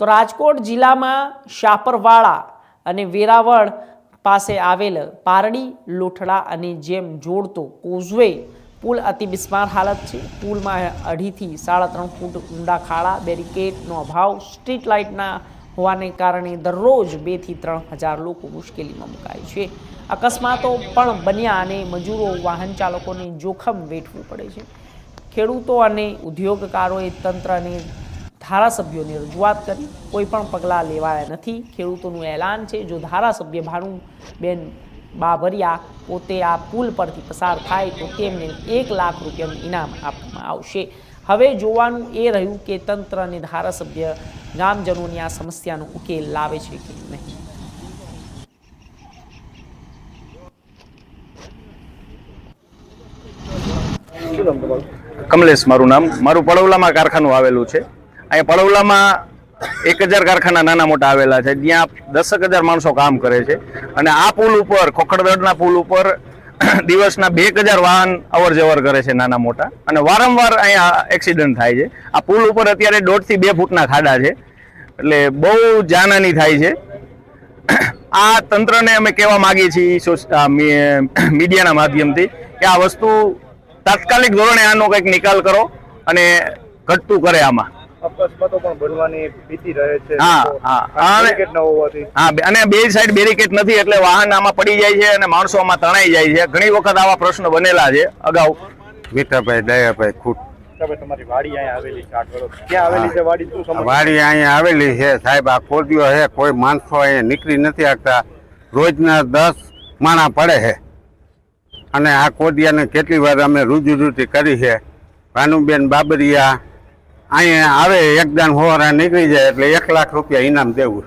તો રાજકોટ જિલ્લામાં શાપરવાળા અને વેરાવળ પાસે આવેલ પારડી લોઠડા અને જેમ જોડતો કોઝવે પુલ અતિ બિસ્માર હાલત છે. પુલમાં અઢીથી સાડા ત્રણ ફૂટ ઊંડા ખાડા, બેરિકેડનો અભાવ, સ્ટ્રીટ લાઇટના હોવાને કારણે દરરોજ બેથી ત્રણ હજાર લોકો મુશ્કેલીમાં મુકાય છે. અકસ્માતો પણ બન્યા અને મજૂરો, વાહન ચાલકોને જોખમ વેઠવું પડે છે. ખેડૂતો અને ઉદ્યોગકારોએ તંત્ર અને ધારાસભ્યોને રજૂઆત કરી. કોઈ પણ પગલાં લેવાયા નથી. ખેડૂતોનું એલાન છે. જો ધારાસભ્ય ભાનુબેન બાભરિયા પોતે આ પુલ પરથી પસાર થાય, તો તેમને એક લાખ રૂપિયાનું ઇનામ આપવામાં આવશે. હવે જોવાનું એ રહ્યું કે તંત્ર અને ધારાસભ્ય ગામજનોની આ સમસ્યાનો ઉકેલ લાવે છે કે નહીં. કમલેશ મારું નામ. મારું પડવલામાં કારખાનું આવેલું છે. અહીંયા પડવલામાં એક હજાર કારખાના નાના મોટા આવેલા છે, જ્યાં દસક હજાર માણસો કામ કરે છે. અને આ પુલ ઉપર, ખોખડદડના પુલ ઉપર દિવસના બે હજાર વાહન અવર જવર કરે છે નાના મોટા. અને વારંવાર અહીંયા એક્સિડન્ટ થાય છે. આ પુલ ઉપર અત્યારે દોઢથી બે ફૂટના ખાડા છે. એટલે બહુ જાનહાની થાય છે. આ તંત્રને અમે કહેવા માંગીએ છીએ મીડિયાના માધ્યમથી કે આ વસ્તુ તાત્કાલિક ધોરણે આનો કંઈક નિકાલ કરો અને ઘટતું કરે આમાં. અકસ્માતો પણ બનવાની ભીતિ રહે છે. હા, હા. આ બેરિકેડ ન હોવાથી. હા અને બે સાઈડ બેરિકેડ નથી એટલે વાહન આમાં પડી જાય છે અને માણસો આમાં તણાઈ જાય છે. ઘણી વખત આવા પ્રશ્નો બનેલા છે. અગાઉ મીઠાભાઈ દયાભાઈ ખૂટ તમારી વાડી અહીંયા આવેલી છે ક્યાં આવેલી છે વાડી? શું સમજ વાડી અહીંયા આવેલી છે. સાહેબ આ કોદીઓ છે. કોઈ માણસો અહીંયા નીકળી નથી શકતા. રોજના દસ માણા પડે છે. અને આ કોદિયાને કેટલી વાર અમે રૂજુરૂટી કરી છે. ભાનુબેન બાબરિયા અહીંયા આવે એકદાન હોરા નીકળી જાય એટલે એક લાખ રૂપિયા ઇનામ દેવું